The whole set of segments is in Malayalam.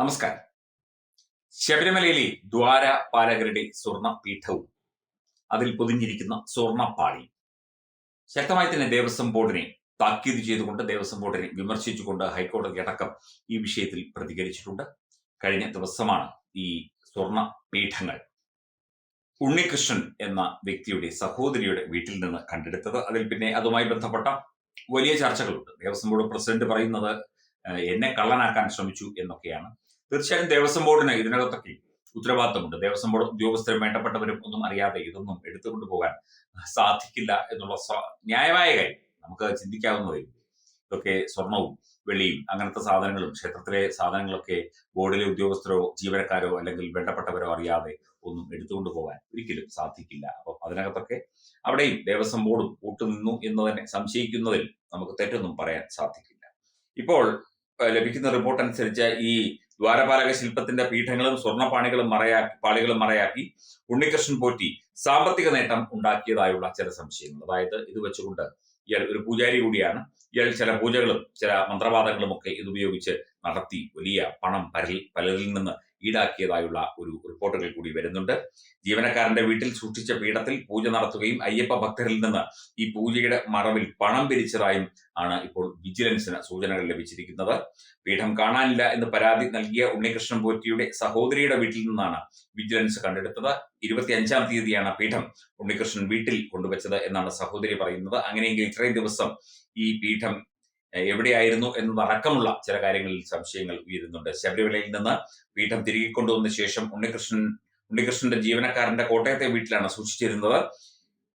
നമസ്കാരം. ശബരിമലയിലെ ദ്വാര പാലകരുടെ സ്വർണ പീഠവും അതിൽ പൊതിഞ്ഞിരിക്കുന്ന സ്വർണപ്പാളി ശക്തമായി തന്നെ ദേവസ്വം ബോർഡിനെ താക്കീത് ചെയ്തുകൊണ്ട് ദേവസ്വം ബോർഡിനെ വിമർശിച്ചുകൊണ്ട് ഹൈക്കോടതി അടക്കം ഈ വിഷയത്തിൽ പ്രതികരിച്ചിട്ടുണ്ട്. കഴിഞ്ഞ ദിവസമാണ് ഈ സ്വർണ പീഠങ്ങൾ ഉണ്ണികൃഷ്ണൻ എന്ന വ്യക്തിയുടെ സഹോദരിയുടെ വീട്ടിൽ നിന്ന് കണ്ടെടുത്തത്. അതിൽ പിന്നെ അതുമായി ബന്ധപ്പെട്ട വലിയ ചർച്ചകളുണ്ട്. ദേവസ്വം ബോർഡ് പ്രസിഡന്റ് പറയുന്നത് എന്നെ കള്ളനാക്കാൻ ശ്രമിച്ചു എന്നൊക്കെയാണ്. തീർച്ചയായും ദേവസ്വം ബോർഡിന് ഇതിനകത്തൊക്കെ ഉത്തരവാദിത്തമുണ്ട്. ദേവസ്വം ബോർഡ് ഉദ്യോഗസ്ഥരും വേണ്ടപ്പെട്ടവരും ഒന്നും അറിയാതെ ഇതൊന്നും എടുത്തുകൊണ്ട് പോകാൻ സാധിക്കില്ല എന്നുള്ള ന്യായമായ കാര്യം. നമുക്ക് ചിന്തിക്കാവുന്നതേ. ഇതൊക്കെ സ്വർണവും വെള്ളിയും അങ്ങനത്തെ സാധനങ്ങളും ക്ഷേത്രത്തിലെ സാധനങ്ങളൊക്കെ ബോർഡിലെ ഉദ്യോഗസ്ഥരോ ജീവനക്കാരോ അല്ലെങ്കിൽ വേണ്ടപ്പെട്ടവരോ അറിയാതെ ഒന്നും എടുത്തുകൊണ്ട് പോകാൻ ഒരിക്കലും സാധിക്കില്ല. അപ്പം അതിനകത്തൊക്കെ അവിടെയും ദേവസ്വം ബോർഡും കൂട്ടുനിന്നു എന്ന് തന്നെ സംശയിക്കുന്നതിൽ നമുക്ക് തെറ്റൊന്നും പറയാൻ സാധിക്കില്ല. ഇപ്പോൾ ലഭിക്കുന്ന റിപ്പോർട്ട് അനുസരിച്ച് ഈ ദ്വാരപാലക ശില്പത്തിന്റെ പീഠങ്ങളും സ്വർണപ്പാണികളും മറയാക്കി പാളികളും മറയാക്കി ഉണ്ണികൃഷ്ണൻ പോറ്റി സാമ്പത്തിക നേട്ടം ഉണ്ടാക്കിയതായുള്ള ചില സംശയങ്ങൾ. അതായത് ഇത് വെച്ചുകൊണ്ട് ഇയാൾ ഒരു പൂജാരി കൂടിയാണ്. ഇയാൾ ചില പൂജകളും ചില മന്ത്രവാദങ്ങളും ഒക്കെ ഇതുപയോഗിച്ച് നടത്തി വലിയ പണം പലരിൽ പലരിൽ നിന്ന് ഈടാക്കിയതായുള്ള ഒരു റിപ്പോർട്ടുകൾ കൂടി വരുന്നുണ്ട്. ജീവനക്കാരന്റെ വീട്ടിൽ സൂക്ഷിച്ച പീഠത്തിൽ പൂജ നടത്തുകയും അയ്യപ്പ ഭക്തരിൽ നിന്ന് ഈ പൂജയുടെ മറവിൽ പണം പിരിച്ചതായും ആണ് ഇപ്പോൾ വിജിലൻസിന് സൂചനകൾ ലഭിച്ചിരിക്കുന്നത്. പീഠം കാണാനില്ല എന്ന് പരാതി നൽകിയ ഉണ്ണികൃഷ്ണൻ പോറ്റിയുടെ സഹോദരിയുടെ വീട്ടിൽ നിന്നാണ് വിജിലൻസ് കണ്ടെടുത്തത്. ഇരുപത്തിയഞ്ചാം തീയതിയാണ് പീഠം ഉണ്ണികൃഷ്ണൻ വീട്ടിൽ കൊണ്ടുവച്ചത് എന്നാണ് സഹോദരി പറയുന്നത്. അങ്ങനെയെങ്കിൽ ഇത്രയും ദിവസം ഈ പീഠം എവിടെയായിരുന്നു എന്നതടക്കമുള്ള ചില കാര്യങ്ങളിൽ സംശയങ്ങൾ ഉയരുന്നുണ്ട്. ശബരിമലയിൽ നിന്ന് പീഠം തിരികെ കൊണ്ടുവന്ന ശേഷം ഉണ്ണികൃഷ്ണൻ ഉണ്ണികൃഷ്ണന്റെ ജീവനക്കാരന്റെ കോട്ടയത്തെ വീട്ടിലാണ് സൂക്ഷിച്ചിരുന്നത്.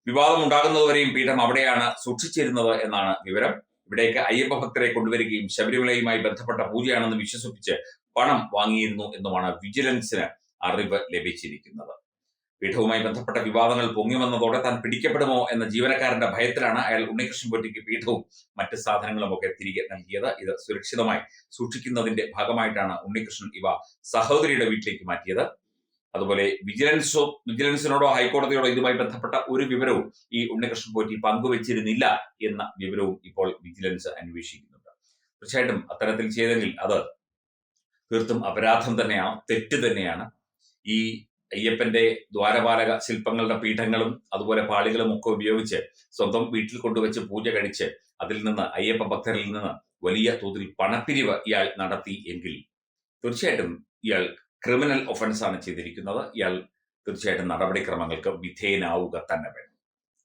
വിവാദം ഉണ്ടാകുന്നതുവരെയും പീഠം അവിടെയാണ് സൂക്ഷിച്ചിരുന്നത് എന്നാണ് വിവരം. ഇവിടേക്ക് അയ്യപ്പ ഭക്തരെ കൊണ്ടുവരികയും ശബരിമലയുമായി ബന്ധപ്പെട്ട പൂജയാണെന്ന് വിശ്വസിപ്പിച്ച് പണം വാങ്ങിയിരുന്നു എന്നുമാണ് വിജിലൻസിന് അറിവ് ലഭിച്ചിരിക്കുന്നത്. പീഠവുമായി ബന്ധപ്പെട്ട വിവാദങ്ങൾ പൊങ്ങി വന്നതോടെ താൻ പിടിക്കപ്പെടുമോ എന്ന ജീവനക്കാരന്റെ ഭയത്തിലാണ് അയാൾ ഉണ്ണികൃഷ്ണൻ പൊറ്റിക്ക് പീഠവും മറ്റ് സാധനങ്ങളും ഒക്കെ തിരികെ നൽകിയത്. ഇത് സുരക്ഷിതമായി സൂക്ഷിക്കുന്നതിന്റെ ഭാഗമായിട്ടാണ് ഉണ്ണികൃഷ്ണൻ ഇവ സഹോദരിയുടെ വീട്ടിലേക്ക് മാറ്റിയത്. അതുപോലെ വിജിലൻസോ വിജിലൻസിനോടോ ഹൈക്കോടതിയോടോ ഇതുമായി ബന്ധപ്പെട്ട ഒരു വിവരവും ഈ ഉണ്ണികൃഷ്ണൻ പോറ്റി പങ്കുവച്ചിരുന്നില്ല എന്ന വിവരവും ഇപ്പോൾ വിജിലൻസ് അന്വേഷിക്കുന്നുണ്ട്. തീർച്ചയായിട്ടും അത്തരത്തിൽ ചെയ്തെങ്കിൽ അത് തീർത്തും അപരാധം തന്നെയാണ് തെറ്റ് തന്നെയാണ്. ഈ അയ്യപ്പന്റെ ദ്വാരപാലക ശില്പങ്ങളുടെ പീഠങ്ങളും അതുപോലെ പാളികളും ഒക്കെ ഉപയോഗിച്ച് സ്വന്തം വീട്ടിൽ കൊണ്ടുവച്ച് പൂജ കഴിച്ച് അതിൽ നിന്ന് അയ്യപ്പ ഭക്തരിൽ നിന്ന് വലിയ തോതിൽ പണപ്പിരിവ് ഇയാൾ നടത്തി എങ്കിൽ തീർച്ചയായിട്ടും ഇയാൾ ക്രിമിനൽ ഒഫൻസാണ് ചെയ്തിരിക്കുന്നത്. ഇയാൾ തീർച്ചയായിട്ടും നടപടിക്രമങ്ങൾക്ക് വിധേയനാവുക തന്നെ വേണം.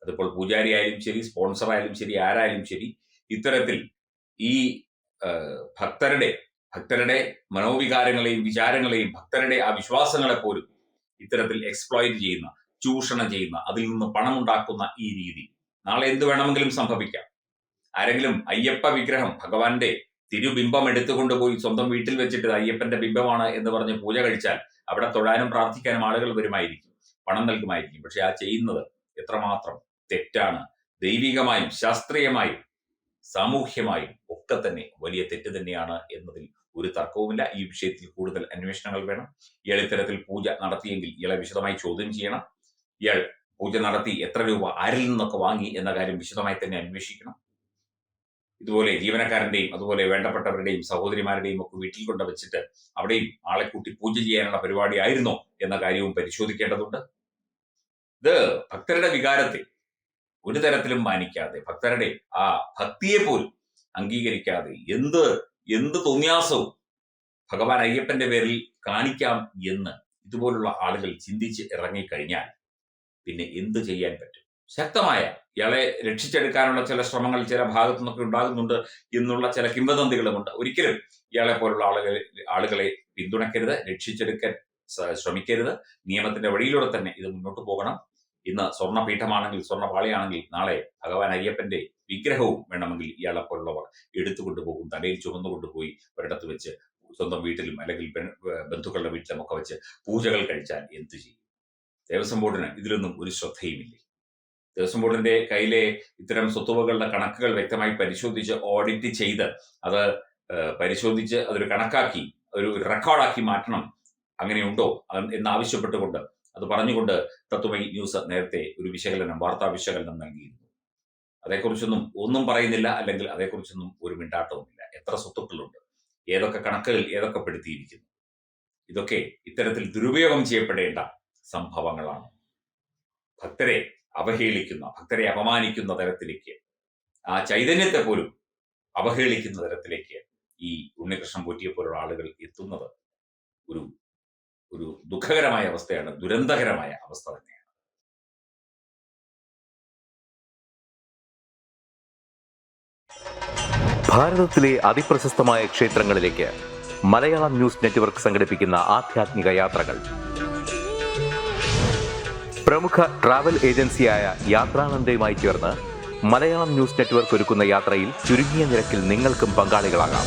അതിപ്പോൾ പൂജാരി ആയാലും ശരി സ്പോൺസർ ആയാലും ശരി ആരായാലും ശരി ഇത്തരത്തിൽ ഈ ഭക്തരുടെ ഭക്തരുടെ മനോവികാരങ്ങളെയും വിചാരങ്ങളെയും ഭക്തരുടെ ആ വിശ്വാസങ്ങളെ പോലും ഇത്തരത്തിൽ എക്സ്പ്ലോയിറ്റ് ചെയ്യുന്ന ചൂഷണം ചെയ്യുന്ന അതിൽ നിന്ന് പണം ഉണ്ടാക്കുന്ന ഈ രീതി. നാളെ എന്ത് വേണമെങ്കിലും സംഭവിക്കാം. ആരെങ്കിലും അയ്യപ്പ വിഗ്രഹം ഭഗവാന്റെ തിരുബിംബം എടുത്തുകൊണ്ട് പോയി സ്വന്തം വീട്ടിൽ വെച്ചിട്ട് അയ്യപ്പന്റെ ബിംബമാണ് എന്ന് പറഞ്ഞ് പൂജ കഴിച്ചാൽ അവിടെ തൊഴാനും പ്രാർത്ഥിക്കാനും ആളുകൾ വരുമായിരിക്കും. പണം നൽകുമായിരിക്കും. പക്ഷെ ആ ചെയ്യുന്നത് എത്രമാത്രം തെറ്റാണ്. ദൈവികമായും ശാസ്ത്രീയമായും സാമൂഹ്യമായും ഒക്കെ തന്നെ വലിയ തെറ്റ് തന്നെയാണ് എന്നതിൽ ഒരു തർക്കവുമില്ല. ഈ വിഷയത്തിൽ കൂടുതൽ അന്വേഷണങ്ങൾ വേണം. ഇയാൾ ഇത്തരത്തിൽ പൂജ നടത്തിയെങ്കിൽ ഇയാളെ വിശദമായി ചോദ്യം ചെയ്യണം. ഇയാൾ പൂജ നടത്തി എത്ര രൂപ ആരിൽ നിന്നൊക്കെ വാങ്ങി എന്ന കാര്യം വിശദമായി തന്നെ അന്വേഷിക്കണം. ഇതുപോലെ ജീവനക്കാരന്റെയും അതുപോലെ വേണ്ടപ്പെട്ടവരുടെയും സഹോദരിമാരുടെയും ഒക്കെ വീട്ടിൽ കൊണ്ട് വെച്ചിട്ട് അവിടെയും ആളെ കൂട്ടി പൂജ ചെയ്യാനുള്ള പരിപാടി ആയിരുന്നോ എന്ന കാര്യവും പരിശോധിക്കേണ്ടതുണ്ട്. ഇത് ഭക്തരുടെ വികാരത്തെ ഒരു തരത്തിലും മാനിക്കാതെ ഭക്തരുടെ ആ ഭക്തിയെ പോലും അംഗീകരിക്കാതെ എന്ത് എന്ത് തോന്നിയാസവും ഭഗവാൻ അയ്യപ്പന്റെ പേരിൽ കാണിക്കാം എന്ന് ഇതുപോലുള്ള ആളുകൾ ചിന്തിച്ച് ഇറങ്ങിക്കഴിഞ്ഞാൽ പിന്നെ എന്ത് ചെയ്യാൻ പറ്റും? ശക്തമായ ഇയാളെ രക്ഷിച്ചെടുക്കാനുള്ള ചില ശ്രമങ്ങൾ ചില ഭാഗത്തു നിന്നൊക്കെ ഉണ്ടാകുന്നുണ്ട് എന്നുള്ള ചില കിംവദന്തികളുമുണ്ട്. ഒരിക്കലും ഇയാളെ പോലുള്ള ആളുകളെ ആളുകളെ പിന്തുണയ്ക്കരുത് രക്ഷിച്ചെടുക്കാൻ ശ്രമിക്കരുത്. നിയമത്തിന്റെ വഴിയിലൂടെ തന്നെ ഇത് മുന്നോട്ട് പോകണം. ഇന്ന് സ്വർണപീഠമാണെങ്കിൽ സ്വർണപാളിയാണെങ്കിൽ നാളെ ഭഗവാൻ അയ്യപ്പന്റെ വിഗ്രഹവും വേണമെങ്കിൽ ഇയാളെ പോലുള്ളവർ എടുത്തുകൊണ്ടുപോകും തലയിൽ ചുമന്നുകൊണ്ടുപോയി ഒരിടത്ത് വെച്ച് സ്വന്തം വീട്ടിലും അല്ലെങ്കിൽ ബന്ധുക്കളുടെ വീട്ടിലും ഒക്കെ വെച്ച് പൂജകൾ കഴിച്ചാൽ എന്തു ചെയ്യും? ദേവസ്വം ബോർഡിന് ഇതിലൊന്നും ഒരു ശ്രദ്ധയുമില്ലേ. ദേവസ്വം ബോർഡിന്റെ കയ്യിലെ ഇത്തരം സ്വത്തുവകളുടെ കണക്കുകൾ വ്യക്തമായി പരിശോധിച്ച് ഓഡിറ്റ് ചെയ്ത് അത് പരിശോധിച്ച് അതൊരു കണക്കാക്കി ഒരു റെക്കോർഡാക്കി മാറ്റണം. അങ്ങനെയുണ്ടോ? എന്നാവശ്യപ്പെട്ടുകൊണ്ട് അത് പറഞ്ഞുകൊണ്ട് തത്വമൈ ന്യൂസ് നേരത്തെ ഒരു വിശകലനം വാർത്താ വിശകലനം നൽകിയിരുന്നു. അതേക്കുറിച്ചൊന്നും ഒന്നും പറയുന്നില്ല അല്ലെങ്കിൽ അതേക്കുറിച്ചൊന്നും ഒരു മിണ്ടാട്ടവുമില്ല. എത്ര സ്വത്തുക്കളുണ്ട് ഏതൊക്കെ കണക്കുകൾ ഏതൊക്കെ പെടുത്തിയിരിക്കുന്നു. ഇതൊക്കെ ഇത്തരത്തിൽ ദുരുപയോഗം ചെയ്യപ്പെടേണ്ട സംഭവങ്ങളാണ്. ഭക്തരെ അവഹേളിക്കുന്ന ഭക്തരെ അപമാനിക്കുന്ന തരത്തിലേക്ക് ആ ചൈതന്യത്തെ പോലും അവഹേളിക്കുന്ന തരത്തിലേക്ക് ഈ ഉണ്ണികൃഷ്ണൻ പോറ്റിയെ പോലുള്ള ആളുകൾ എത്തുന്നത് ഒരു ഒരു ദുഃഖകരമായ അവസ്ഥയാണ് ദുരന്തകരമായ അവസ്ഥ തന്നെയാണ്. ഭാരതത്തിലെ അതിപ്രശസ്തമായ ക്ഷേത്രങ്ങളിലേക്ക് മലയാളം ന്യൂസ് നെറ്റ്വർക്ക് സംഘടിപ്പിക്കുന്ന ആധ്യാത്മിക യാത്രകൾ. പ്രമുഖ ട്രാവൽ ഏജൻസിയായ യാത്രാനന്ദയുമായി ചേർന്ന് മലയാളം ന്യൂസ് നെറ്റ്വർക്ക് ഒരുക്കുന്ന യാത്രയിൽ ചുരുങ്ങിയ നിരക്കിൽ നിങ്ങൾക്കും പങ്കാളികളാകാം.